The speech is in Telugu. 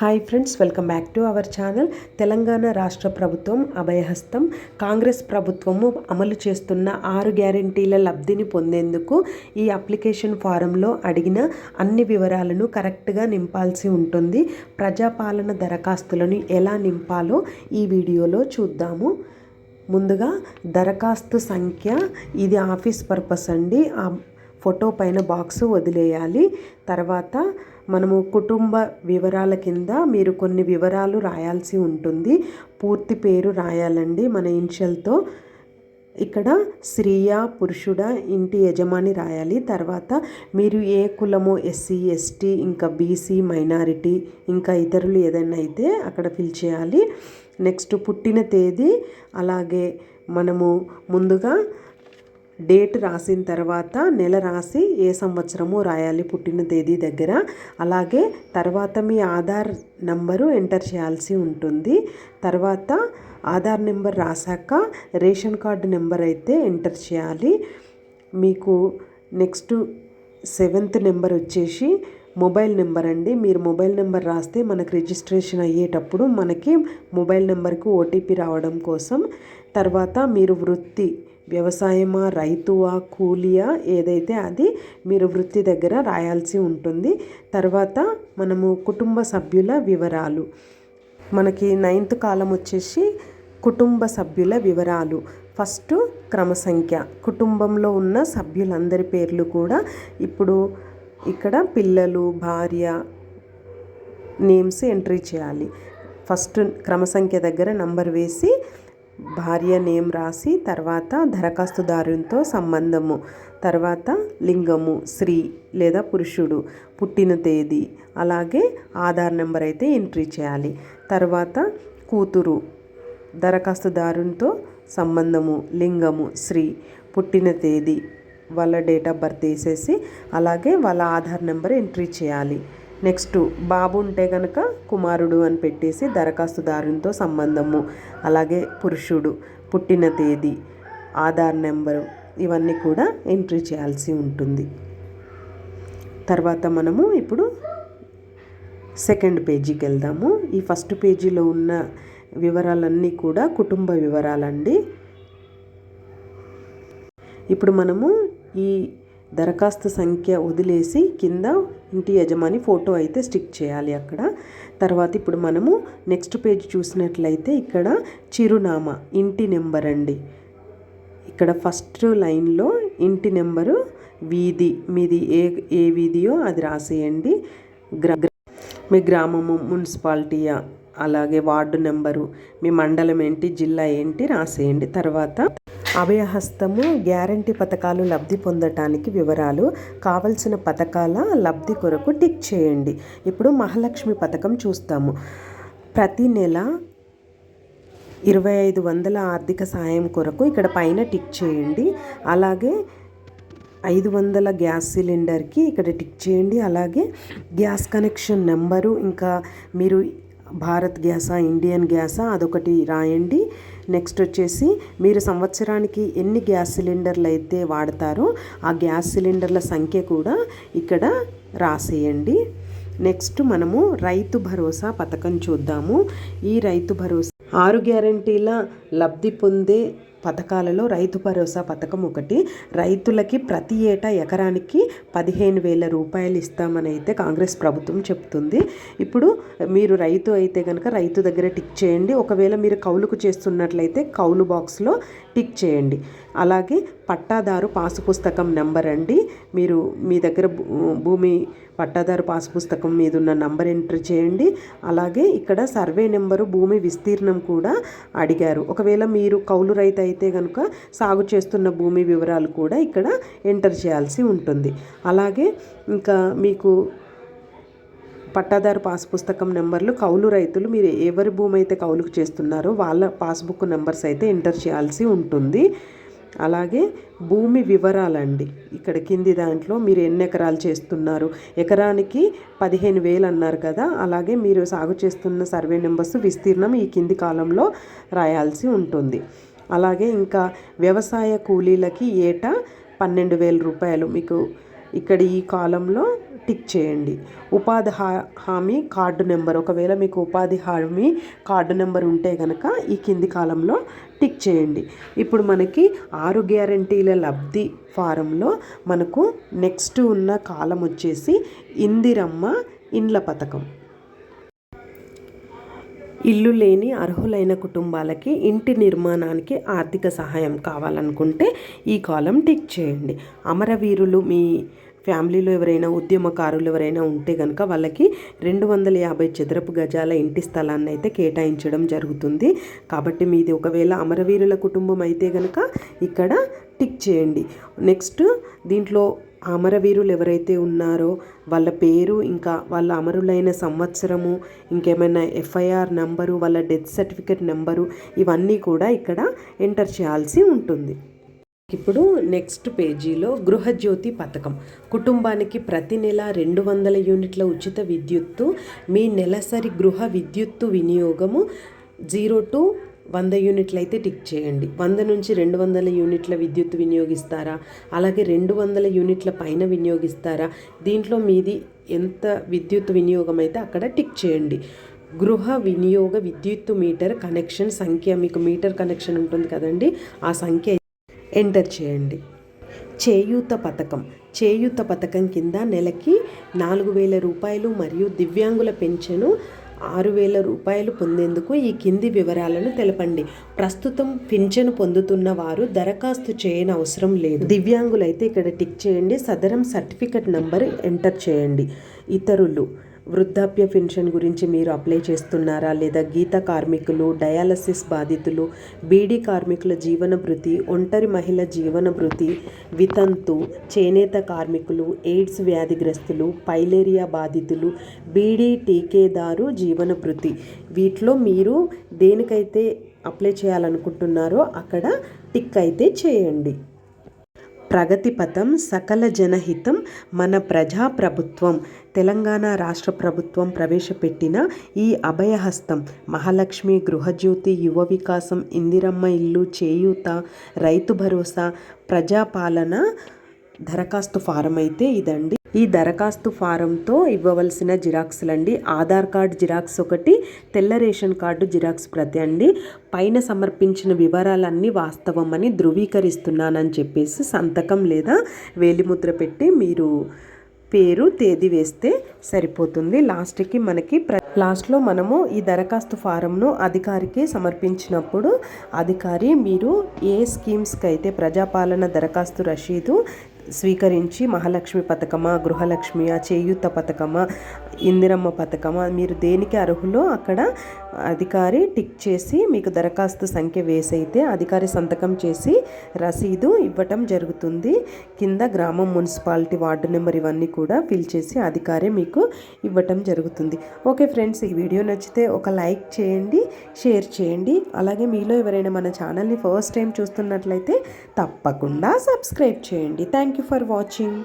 Hi friends welcome back to our channel Telangana రాష్ట్ర ప్రభుత్వం అభయహస్తం. కాంగ్రెస్ ప్రభుత్వము అమలు చేస్తున్న ఆరు గ్యారంటీల లబ్ధిని పొందేందుకు ఈ అప్లికేషన్ ఫారంలో అడిగిన అన్ని వివరాలను కరెక్ట్గా నింపాల్సి ఉంటుంది. ప్రజాపాలన దరఖాస్తులను ఎలా నింపాలో ఈ వీడియోలో చూద్దాము. ముందుగా దరఖాస్తు సంఖ్య ఇది ఆఫీస్ పర్పస్ అండి. ఆ ఫోటో పైన బాక్స్ వదిలేయాలి. తర్వాత మనము కుటుంబ వివరాల కింద మీరు కొన్ని వివరాలు రాయాల్సి ఉంటుంది. పూర్తి పేరు రాయాలండి. మన ఇన్షియల్తో ఇక్కడ స్త్రీయ పురుషుడ ఇంటి యజమాని రాయాలి. తర్వాత మీరు ఏ కులమో ఎస్సీ ఎస్టీ ఇంకా బీసీ మైనారిటీ ఇంకా ఇతరులు ఏదైనా అయితే అక్కడ ఫిల్ చేయాలి. నెక్స్ట్ పుట్టిన తేదీ అలాగే మనము ముందుగా డేట్ రాసిన తర్వాత నెల రాసి ఏ సంవత్సరమో రాయాలి పుట్టిన తేదీ దగ్గర. అలాగే తర్వాత మీ ఆధార్ నంబరు ఎంటర్ చేయాల్సి ఉంటుంది. తర్వాత ఆధార్ నెంబర్ రాశాక రేషన్ కార్డు నెంబర్ అయితే ఎంటర్ చేయాలి. మీకు నెక్స్ట్ సెవెంత్ నెంబర్ వచ్చేసి మొబైల్ నెంబర్ అండి. మీరు మొబైల్ నెంబర్ రాస్తే మనకు రిజిస్ట్రేషన్ అయ్యేటప్పుడు మనకి మొబైల్ నెంబర్కి ఓటీపీ రావడం కోసం. తర్వాత మీరు వృత్తి వ్యవసాయమా రైతువా కూలియా ఏదైతే అది మీరు వృత్తి దగ్గర రాయాల్సి ఉంటుంది. తర్వాత మనము కుటుంబ సభ్యుల వివరాలు. మనకి నైన్త్ కాలం వచ్చేసి కుటుంబ సభ్యుల వివరాలు. ఫస్ట్ క్రమసంఖ్య. కుటుంబంలో ఉన్న సభ్యులందరి పేర్లు కూడా ఇప్పుడు ఇక్కడ పిల్లలు భార్య నేమ్స్ ఎంట్రీ చేయాలి. ఫస్ట్ క్రమసంఖ్య దగ్గర నంబర్ వేసి భార్య నేమ్ రాసి తర్వాత దరఖాస్తుదారునితో సంబంధము. తర్వాత లింగము స్త్రీ లేదా పురుషుడు పుట్టిన తేదీ. అలాగే ఆధార్ నెంబర్ అయితే ఎంట్రీ చేయాలి. తర్వాత కూతురు దరఖాస్తుదారునితో సంబంధము లింగము స్త్రీ పుట్టిన తేదీ వాళ్ళ డేట్ ఆఫ్ బర్త్ వేసేసి అలాగే వాళ్ళ ఆధార్ నెంబర్ ఎంట్రీ చేయాలి. నెక్స్ట్ బాబు ఉంటే కనుక కుమారుడు అని పెట్టేసి దరఖాస్తుదారునితో సంబంధము. అలాగే పురుషుడు పుట్టిన తేదీ ఆధార్ నెంబరు ఇవన్నీ కూడా ఎంట్రీ చేయాల్సి ఉంటుంది. తర్వాత మనము ఇప్పుడు సెకండ్ పేజీకి వెళ్దాము. ఈ ఫస్ట్ పేజీలో ఉన్న వివరాలన్నీ కూడా కుటుంబ వివరాలండి. ఇప్పుడు మనము ఈ దరఖాస్తు సంఖ్య వదిలేసి కింద ఇంటి యజమాని ఫోటో అయితే స్టిక్ చేయాలి అక్కడ. తర్వాత ఇప్పుడు మనము నెక్స్ట్ పేజ్ చూసినట్లయితే ఇక్కడ చిరునామా ఇంటి నెంబర్ అండి. ఇక్కడ ఫస్ట్ లైన్లో ఇంటి నెంబరు వీధి మీది ఏ ఏ వీధియో అది రాసేయండి. గ్రా మీ గ్రామము మున్సిపాలిటీయా అలాగే వార్డు నెంబరు మీ మండలం ఏంటి జిల్లా ఏంటి రాసేయండి. తర్వాత అభయహస్తము గ్యారంటీ పథకాలు లబ్ధి పొందటానికి వివరాలు కావలసిన పథకాల లబ్ధి కొరకు టిక్ చేయండి. ఇప్పుడు మహాలక్ష్మి పథకం చూస్తాము. ప్రతి నెల ఇరవై ఐదు వందల ఆర్థిక సాయం కొరకు ఇక్కడ పైన టిక్ చేయండి. అలాగే ఐదు వందల గ్యాస్ సిలిండర్కి ఇక్కడ టిక్ చేయండి. అలాగే గ్యాస్ కనెక్షన్ నెంబరు ఇంకా మీరు భారత్ గ్యాసా ఇండియన్ గ్యాసా అదొకటి రాయండి. నెక్స్ట్ వచ్చేసి మీరు సంవత్సరానికి ఎన్ని గ్యాస్ సిలిండర్లు అయితే వాడతారో ఆ గ్యాస్ సిలిండర్ల సంఖ్య కూడా ఇక్కడ రాసేయండి. నెక్స్ట్ మనము రైతు భరోసా పథకం చూద్దాము. ఈ రైతు భరోసా ఆరు గ్యారంటీల లబ్ధి పొందే పథకాలలో రైతు భరోసా పథకం ఒకటి. రైతులకి ప్రతి ఏటా ఎకరానికి పదిహేను వేల రూపాయలు ఇస్తామని అయితే కాంగ్రెస్ ప్రభుత్వం చెప్తుంది. ఇప్పుడు మీరు రైతు అయితే కనుక రైతు దగ్గర టిక్ చేయండి. ఒకవేళ మీరు కౌలుకు చేస్తున్నట్లయితే కౌలు బాక్స్లో టిక్ చేయండి. అలాగే పట్టాదారు పాసు పుస్తకం నెంబర్ అండి. మీరు మీ దగ్గర భూమి పట్టాదారు పాసు పుస్తకం మీద ఉన్న నంబర్ ఎంటర్ చేయండి. అలాగే ఇక్కడ సర్వే నెంబరు భూమి విస్తీర్ణం కూడా అడిగారు. ఒకవేళ మీరు కౌలు రైతు అయితే కనుక సాగు చేస్తున్న భూమి వివరాలు కూడా ఇక్కడ ఎంటర్ చేయాల్సి ఉంటుంది. అలాగే ఇంకా మీకు పట్టాదారు పాస్ పుస్తకం నెంబర్లు కౌలు రైతులు మీరు ఎవరి భూమి అయితే కౌలుకు చేస్తున్నారో వాళ్ళ పాస్బుక్ నెంబర్స్ అయితే ఎంటర్ చేయాల్సి ఉంటుంది. అలాగే భూమి వివరాలండి. ఇక్కడ కింది దాంట్లో మీరు ఎన్ని ఎకరాలు చేస్తున్నారు? ఎకరానికి పదిహేను వేలు అన్నారు కదా అలాగే మీరు సాగు చేస్తున్న సర్వే నెంబర్స్ విస్తీర్ణం ఈ కింది కాలంలో రాయాల్సి ఉంటుంది. అలాగే ఇంకా వ్యవసాయ కూలీలకి ఏటా పన్నెండు వేల రూపాయలు మీకు ఇక్కడ ఈ కాలంలో టిక్ చేయండి. ఉపాధి హా- హామీ కార్డు నెంబర్ ఒకవేళ మీకు ఉపాధి హామీ కార్డు నెంబర్ ఉంటే కనుక ఈ కింది కాలంలో టిక్ చేయండి. ఇప్పుడు మనకి ఆరు గ్యారంటీల లబ్ధి ఫారంలో మనకు నెక్స్ట్ ఉన్న కాలం వచ్చేసి ఇందిరమ్మ ఇండ్ల పథకం. ఇల్లు లేని అర్హులైన కుటుంబాలకి ఇంటి నిర్మాణానికి ఆర్థిక సహాయం కావాలనుకుంటే ఈ కాలం టిక్ చేయండి. అమరవీరులు మీ ఫ్యామిలీలో ఎవరైనా ఉద్యమకారులు ఎవరైనా ఉంటే కనుక వాళ్ళకి రెండు వందల యాభై చదరపు గజాల ఇంటి స్థలాన్ని అయితే కేటాయించడం జరుగుతుంది. కాబట్టి మీది ఒకవేళ అమరవీరుల కుటుంబం అయితే కనుక ఇక్కడ టిక్ చేయండి. నెక్స్ట్ దీంట్లో అమరవీరులు ఎవరైతే ఉన్నారో వాళ్ళ పేరు ఇంకా వాళ్ళ అమరులైన సంవత్సరము ఇంకేమైనా ఎఫ్ఐఆర్ నెంబరు వాళ్ళ డెత్ సర్టిఫికేట్ నెంబరు ఇవన్నీ కూడా ఇక్కడ ఎంటర్ చేయాల్సి ఉంటుంది. ఇప్పుడు నెక్స్ట్ పేజీలో గృహజ్యోతి పథకం. కుటుంబానికి ప్రతి నెల రెండు వందల యూనిట్ల ఉచిత విద్యుత్తు మీ నెలసరి గృహ విద్యుత్తు వినియోగము జీరో టు వంద యూనిట్లు అయితే టిక్ చేయండి. వంద నుంచి రెండు వందల యూనిట్ల విద్యుత్ వినియోగిస్తారా? అలాగే రెండు వందల యూనిట్ల పైన వినియోగిస్తారా? దీంట్లో మీది ఎంత విద్యుత్ వినియోగం అయితే అక్కడ టిక్ చేయండి. గృహ వినియోగ విద్యుత్ మీటర్ కనెక్షన్ సంఖ్య మీకు మీటర్ కనెక్షన్ ఉంటుంది కదండి ఆ సంఖ్య ఎంటర్ చేయండి. చేయూత పథకం. చేయూత పథకం కింద నెలకి నాలుగు వేల రూపాయలు మరియు దివ్యాంగుల పెన్షను ఆరు వేల రూపాయలు పొందేందుకు ఈ కింది వివరాలను తెలపండి. ప్రస్తుతం పింఛను పొందుతున్న వారు దరఖాస్తు చేయని అవసరం లేదు. దివ్యాంగులైతే ఇక్కడ టిక్ చేయండి. సదరం సర్టిఫికెట్ నంబర్ ఎంటర్ చేయండి. ఇతరులు వృద్ధాప్య పెన్షన్ గురించి మీరు అప్లై చేస్తున్నారా? లేదా గీత కార్మికులు డయాలసిస్ బాధితులు బీడీ కార్మికుల జీవన భృతి ఒంటరి మహిళ జీవన భృతి వితంతు చేనేత కార్మికులు ఎయిడ్స్ వ్యాధిగ్రస్తులు పైలేరియా బాధితులు బీడీ టీకేదారు జీవన భృతి. వీటిలో మీరు దేనికైతే అప్లై చేయాలనుకుంటున్నారో అక్కడ టిక్ అయితే చేయండి. ప్రగతిపథం సకల జనహితం మన ప్రజాప్రభుత్వం. తెలంగాణ రాష్ట్ర ప్రభుత్వం ప్రవేశపెట్టిన ఈ అభయహస్తం మహాలక్ష్మి గృహజ్యోతి యువ వికాసం ఇందిరమ్మ ఇల్లు చేయూత రైతు భరోసా ప్రజాపాలన దరఖాస్తు ఫారం అయితే ఇదండి. ఈ దరఖాస్తు ఫారంతో ఇవ్వవలసిన జిరాక్స్లు అండి ఆధార్ కార్డ్ జిరాక్స్ ఒకటి తెల్ల రేషన్ కార్డు జిరాక్స్ ప్రతి అండి. పైన సమర్పించిన వివరాలన్నీ వాస్తవం అని ధృవీకరిస్తున్నానని చెప్పేసి సంతకం లేదా వేలిముద్ర పెట్టి మీరు పేరు తేదీ వేస్తే సరిపోతుంది. లాస్ట్కి మనకి ప్ర లాస్ట్లో మనము ఈ దరఖాస్తు ఫారంను అధికారికి సమర్పించినప్పుడు అధికారి మీరు ఏ స్కీమ్స్కి అయితే ప్రజాపాలన దరఖాస్తు రషీదు స్వీకరించి మహాలక్ష్మి పథకమా ఆ చేయూత పథకమా ఇందిరమ్మ పథకమా మీరు దేనికి అర్హులో అక్కడ అధికారి టిక్ చేసి మీకు దరఖాస్తు సంఖ్య వేసైతే అధికారి సంతకం చేసి రసీదు ఇవ్వటం జరుగుతుంది. కింద గ్రామం మున్సిపాలిటీ వార్డు నెంబర్ ఇవన్నీ కూడా ఫిల్ చేసి అధికారి మీకు ఇవ్వటం జరుగుతుంది. ఓకే ఫ్రెండ్స్ ఈ వీడియో నచ్చితే ఒక లైక్ చేయండి షేర్ చేయండి. అలాగే మీలో ఎవరైనా మన ఛానల్ని ఫస్ట్ టైం చూస్తున్నట్లయితే తప్పకుండా సబ్స్క్రైబ్ చేయండి. Thank you for watching.